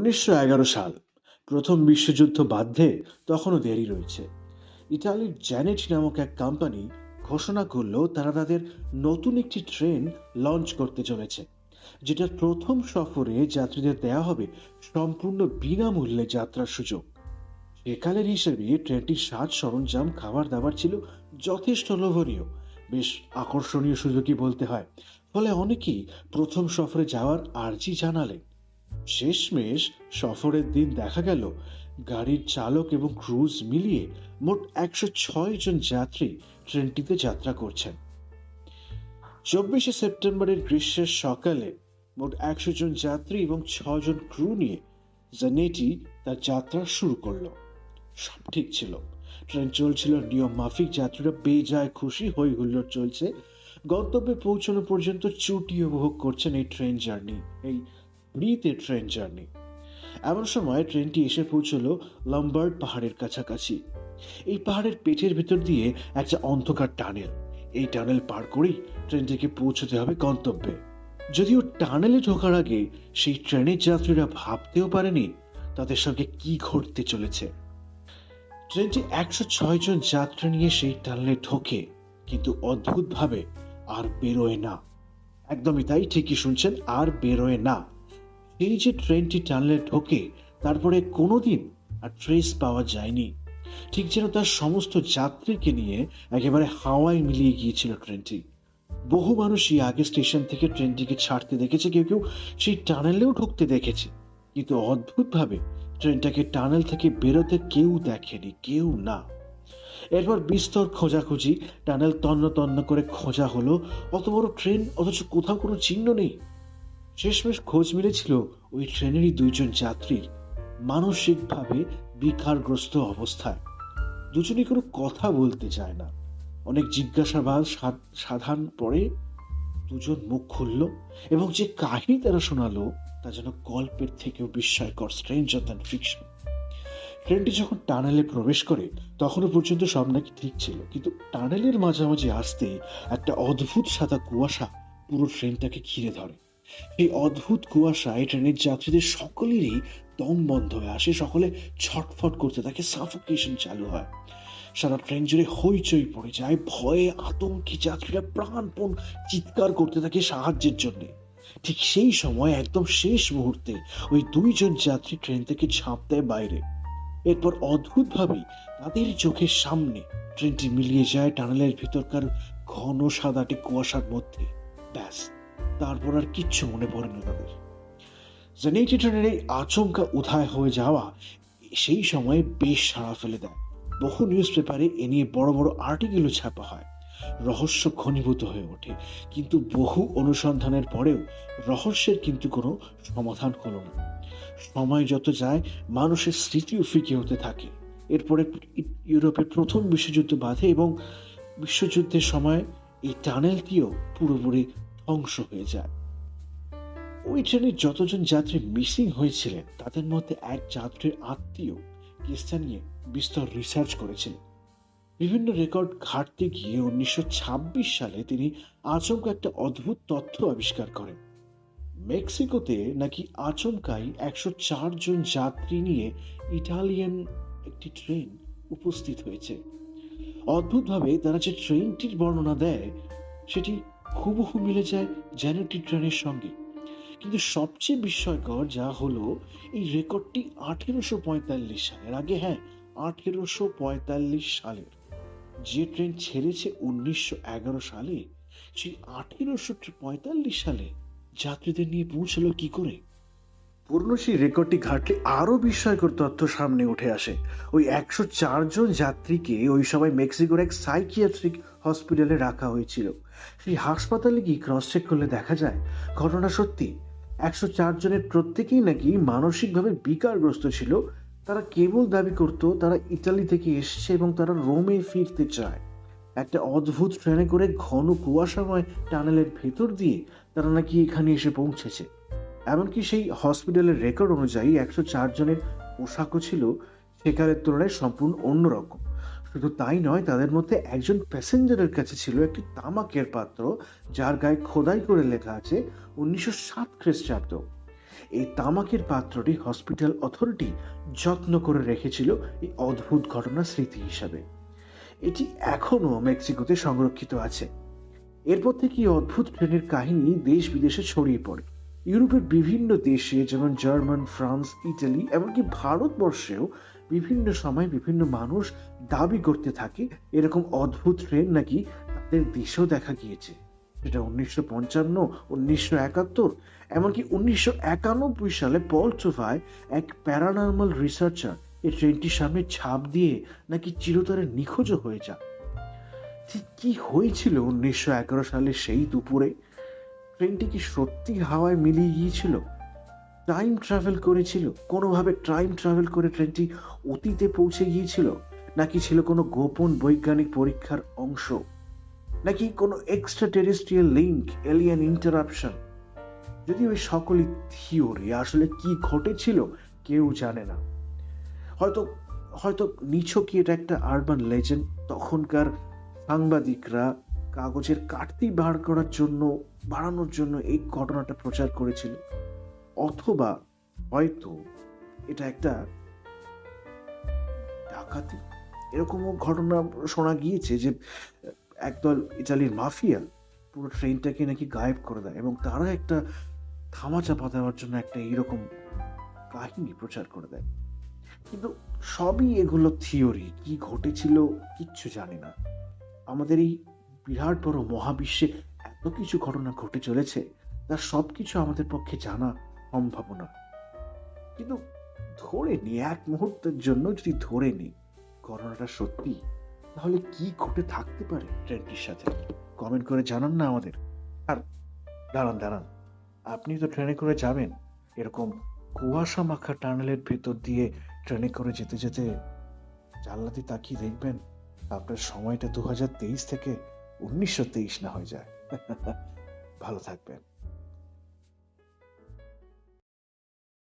উনিশশো এগারো সাল প্রথম বিশ্বযুদ্ধ বাধ্যে তখনও দেরি রয়েছে। ইতালির জ্যানেট নামক এক কোম্পানি ঘোষণা করল তারা তাদের নতুন একটি ট্রেন লঞ্চ করতে চলেছে, যেটা প্রথম সফরে যাত্রীদের দেয়া হবে সম্পূর্ণ বিনামূল্যে যাত্রার সুযোগ। সেকালের হিসেবে ট্রেনটির সাজ সরঞ্জাম খাবার দাবার ছিল যথেষ্ট লোভনীয়, বেশ আকর্ষণীয় সুযোগই বলতে হয়, ফলে অনেকেই প্রথম সফরে যাওয়ার আর্জি জানালেন। শেষমেশ সফরের দিন দেখা গেল। গাড়ির চালক এবং ক্রুজ মিলিয়ে মোট একশো ছয় জন যাত্রী ট্রেনটিতে যাত্রা করছেন। চব্বিশে সেপ্টেম্বরের গ্রীষ্মের সকালে মোট একশো জন যাত্রী এবং ছজন ক্রু নিয়ে জানেটি তার যাত্রা শুরু করল। সব ঠিক ছিল। ট্রেন চলছিল, নিয়ম মাফিক, যাত্রীরা বেজায় খুশি হই হুল্লোড় চলছে। গন্তব্যে পৌঁছানো পর্যন্ত চুটি উপভোগ করছেন এই ট্রেন জার্নি। এই ফ্রিতে ট্রেন জার্নি। এমন সময় ট্রেনটি এসে পৌঁছলো লম্বার্ড পাহাড়ের কাছাকাছি। এই পাহাড়ের পেটের ভিতর দিয়ে একটা অন্ধকার টানেল। এই টানেল পার করেই ট্রেনটিকে পৌঁছতে হবে গন্তব্যে। যদিও টানেলে ঢোকার আগে সেই ট্রেনের যাত্রীরা ভাবতেও পারেনি তাদের সঙ্গে কি ঘটতে চলেছে। ট্রেনটি একশো ছয় জন যাত্রী নিয়ে সেই টানেলে ঢোকে, কিন্তু অদ্ভুতভাবে আর বেরোয় না। একদমই তাই, ঠিকই শুনছেন, আর বেরোয় না। এই যে ট্রেনটি টানলে ঢোকে, তারপরে কোনো দিন আর ট্রেস পাওয়া যায়নি। ঠিক যেন তার সমস্ত যাত্রীকে নিয়ে একেবারে হাওয়ায় মিলিয়ে গিয়েছিল ট্রেনটি। বহু মানুষই আগে স্টেশন থেকে ট্রেনটিকে ছাড়তে দেখেছে, কেউ কেউ সেই টানেলেও ঢুকতে দেখেছে। কিন্তু অদ্ভুতভাবে ট্রেনটাকে টানেল থেকে বেরোতে কেউ দেখেনি, কেউ না। এরপর বিস্তর খোঁজাখুঁজি, টানেল তন্ন তন্ন করে খোঁজা হলো, অত বড় ট্রেন, অথচ কোথাও কোনো চিহ্ন নেই। শেষমেশ খোঁজ মিলেছিল ওই ট্রেনেরই দুইজন যাত্রীর মানসিকভাবে বিকারগ্রস্ত অবস্থায়। দুজনই কোনো কথা বলতে চায় না। অনেক জিজ্ঞাসাবাদ সাধ- সাধারণ পরে দুজন মুখ খুলল এবং যে কাহিনী তারা শোনালো তা যেন গল্পের থেকেও বিস্ময়কর স্ট্রেঞ্জার দ্যান ফিকশন ট্রেনটি যখন টানেলে প্রবেশ করে, তখনও পর্যন্ত সব নাকি ঠিক ছিল। কিন্তু টানেলের মাঝামাঝি আসতে একটা অদ্ভুত সাদা কুয়াশা পুরো ট্রেনটাকে ঘিরে ধরে। এই অদ্ভুত কুয়াশায় ট্রেনের যাত্রীদের সকলেরই দম বন্ধ হয়ে আসে। সকলে ছটফট করতে থাকে সাফোকেশন চালু হয়। সারা ট্রেন জুড়ে হইচই পড়ে যায়, ভয়ে আতঙ্কে যাত্রীরা প্রাণপণ চিৎকার করতে থাকে সাহায্যের জন্য। ঠিক সেই সময়, একদম শেষ মুহূর্তে, ওই দুইজন যাত্রী ট্রেন থেকে ঝাঁপ দেয় বাইরে। এরপর অদ্ভুতভাবেই তাদের চোখের সামনে ট্রেনটি মিলিয়ে যায় টানেলের ভিতরকার ঘন সাদাটে কুয়াশার মধ্যে। ব্যাস। তারপর আর কিচ্ছু মনে পড়ে না তাদের জেনেটি ট্রেনের এই আচমকা উধায় হয়ে যাওয়া, সেই সময়ে বেশ সাড়া ফেলে দেয়। বহু নিউজ পেপারে এ নিয়ে বড় বড় আর্টিকেলও ছাপা হয়। রহস্য ঘনীভূত হয়ে ওঠে, কিন্তু বহু অনুসন্ধানের পরেও রহস্যের কিন্তু কোনো সমাধান হলো না। সময় যত যায়, মানুষের স্মৃতিও ফিকে হতে থাকে। এরপরে ই- ইউরোপে প্রথম বিশ্বযুদ্ধ বাধে এবং বিশ্বযুদ্ধের সময় এই টানেলটিও পুরোপুরি ধ্বংস হয়ে যায়। ওই ট্রেনের যতজন যাত্রী মিসিং হয়েছিলেন, তাদের মধ্যে এক যাত্রীর আত্মীয় কেসটা নিয়ে বিস্তর রিসার্চ করেছিলেন বিভিন্ন রেকর্ড ঘাটতে গিয়ে উনিশশো সালে তিনি আচমকা একটা অদ্ভুত তথ্য আবিষ্কার করেন। মেক্সিকোতে নাকি আচমকাই একশো চার জন যাত্রী নিয়ে ইটালিয়ান একটি ট্রেন উপস্থিত হয়েছে। অদ্ভুতভাবে তারা যে ট্রেনটির বর্ণনা দেয়, সেটি হুবহু মিলে যায় জ্যানেটি ট্রেনের সঙ্গে। কিন্তু সবচেয়ে বিস্ময়কর যা হলো, এই রেকর্ডটি আঠেরোশো পঁয়তাল্লিশ সালের। আগে হ্যাঁ আঠেরোশো পঁয়তাল্লিশ সালের। যে ট্রেন ছেড়েছে উনিশশো এগারো সালে, সেই আঠেরোশো পঁয়তাল্লিশ সালে যাত্রীদের নিয়ে পৌঁছলো কি করে? পুরনো সেই রেকর্ডটি ঘাটলে আরও বিস্ময়কর তথ্য সামনে উঠে আসে। ওই একশো চারজন যাত্রীকে ওই সময় মেক্সিকোর এক সাইকিয়াট্রিক হসপিটালে রাখা হয়েছিল। সেই হাসপাতালে গিয়ে ক্রস চেক করলে দেখা যায়? ঘটনা সত্যি? একশো জনের প্রত্যেকেই নাকি মানসিকভাবে বিকারগ্রস্ত ছিল। তারা কেবল দাবি করত, তারা ইতালি থেকে এসছে এবং তারা রোমে ফিরতে চায়। একটা অদ্ভুত ট্রেনে করে ঘন কুয়াশাময় টানেলের ভেতর দিয়ে তারা নাকি এখানে এসে পৌঁছেছে। এমনকি সেই হসপিটালের রেকর্ড অনুযায়ী একশো চার জনের পোশাকও ছিল। সেকালের তুলনায় সম্পূর্ণ অন্যরকম। শুধু তাই নয়, তাদের মধ্যে একজন প্যাসেঞ্জারের কাছে ছিল একটি তামাকের পাত্র, যার গায়ে খোদাই করে লেখা আছে উনিশশো সাত খ্রিস্টাব্দ। এই তামাকের পাত্রটি হসপিটাল অথরিটি যত্ন করে রেখেছিল এই অদ্ভুত ঘটনার স্মৃতি হিসাবে। এটি এখনও মেক্সিকোতে সংরক্ষিত আছে। এরপর থেকে এই অদ্ভুত ট্রেনের কাহিনী দেশ বিদেশে ছড়িয়ে পড়ে। ইউরোপের বিভিন্ন দেশে, যেমন জার্মান, ফ্রান্স, ইটালি, এমনকি ভারতবর্ষেও বিভিন্ন সময় বিভিন্ন মানুষ দাবি করতে থাকে, এরকম অদ্ভুত ট্রেন নাকি তাদের দেশেও দেখা গিয়েছে। সেটা উনিশশো পঞ্চান্ন, উনিশশো একাত্তর, এমনকি উনিশশো একানব্বই সালে পল চোভায় এক প্যারানর্মাল রিসার্চার এই ট্রেনটির সামনে ছাপ দিয়ে নাকি চিরতরে নিখোঁজও হয়ে যায় ঠিক কি হয়েছিল উনিশশো এগারো সালে সেই দুপুরে? ট্রেনটি কি সত্যি হাওয়ায় মিলিয়ে গিয়েছিল? টাইম ট্রাভেল করেছিল? কোনোভাবে টাইম ট্রাভেল করে ট্রেনটি অতীতে পৌঁছে গিয়েছিল? নাকি ছিল কোনো গোপন বৈজ্ঞানিক পরীক্ষার অংশ? নাকি কোনো extra terrestrial link alien interruption যদি ওই সকলই থিওরি আসলে কি ঘটেছিল কেউ জানে না। হয়তো হয়তো নিছকই এটা একটা আরবান লেজেন্ড তখনকার সাংবাদিকরা কাগজের কাটতি বার করার জন্য, বাড়ানোর জন্য এই ঘটনাটা প্রচার করেছিল। অথবা হয়তো এটা একটা ডাকাতি? এরকমও ঘটনা শোনা গিয়েছে যে, একদল ইটালির মাফিয়া পুরো ট্রেনটাকে নাকি গায়েব করে দেয় এবং তারা একটা থামাচাপা দেওয়ার জন্য একটা এইরকম কাহিনী প্রচার করে দেয়। কিন্তু সবই এগুলো থিওরি। কি ঘটেছিল কিচ্ছু জানি না। আমাদের এই বিরাট বড় মহাবিশ্বে এত কিছু ঘটনা ঘটে চলেছে তার সব কিছু আমাদের পক্ষে জানা সম্ভব না কিন্তু ধরে নি, এক মুহূর্তের জন্য যদি ধরে নি করোনাটা সত্যি, তাহলে কি ঘটে থাকতে পারে ট্রেনটির সাথে? কমেন্ট করে জানান না আমাদের। আর দাঁড়ান দাঁড়ান। আপনি তো ট্রেনে করে যাবেন। এরকম কুয়াশা মাখা টানেলের ভেতর দিয়ে ট্রেনে করে যেতে যেতে জানলাতে তাকিয়ে দেখবেন, আপনার সময়টা দু হাজার তেইশ থেকে উনিশশো তেইশ না হয়ে যায়। ভালো থাকবেন।